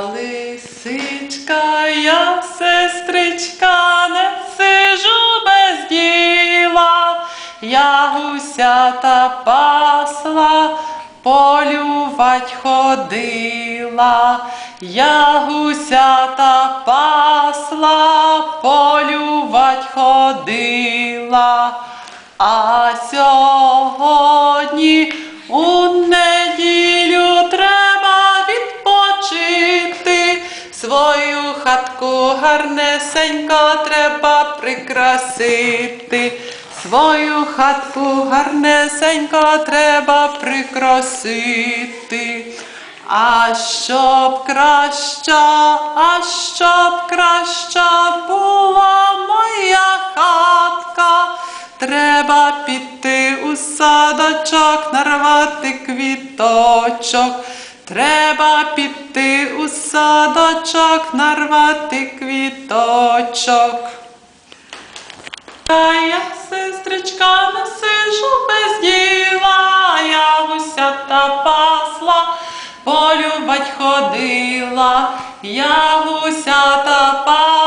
Лисичка, я сестричка, не сижу без діла, я гусята пасла, полювать ходила, я гусята пасла, полювать ходила. А сьогодні у неділю хатку гарнесенько треба прикрасити. Свою хатку гарнесенько треба прикрасити. А щоб краща, а щоб краща була моя хатка, треба піти у садочок, нарвати квіточок. Треба піти садочок, нарвати квіточок. Та я, сестричка, не сижу без діла, я гусята пасла, полюбать ходила, я гусята пасла,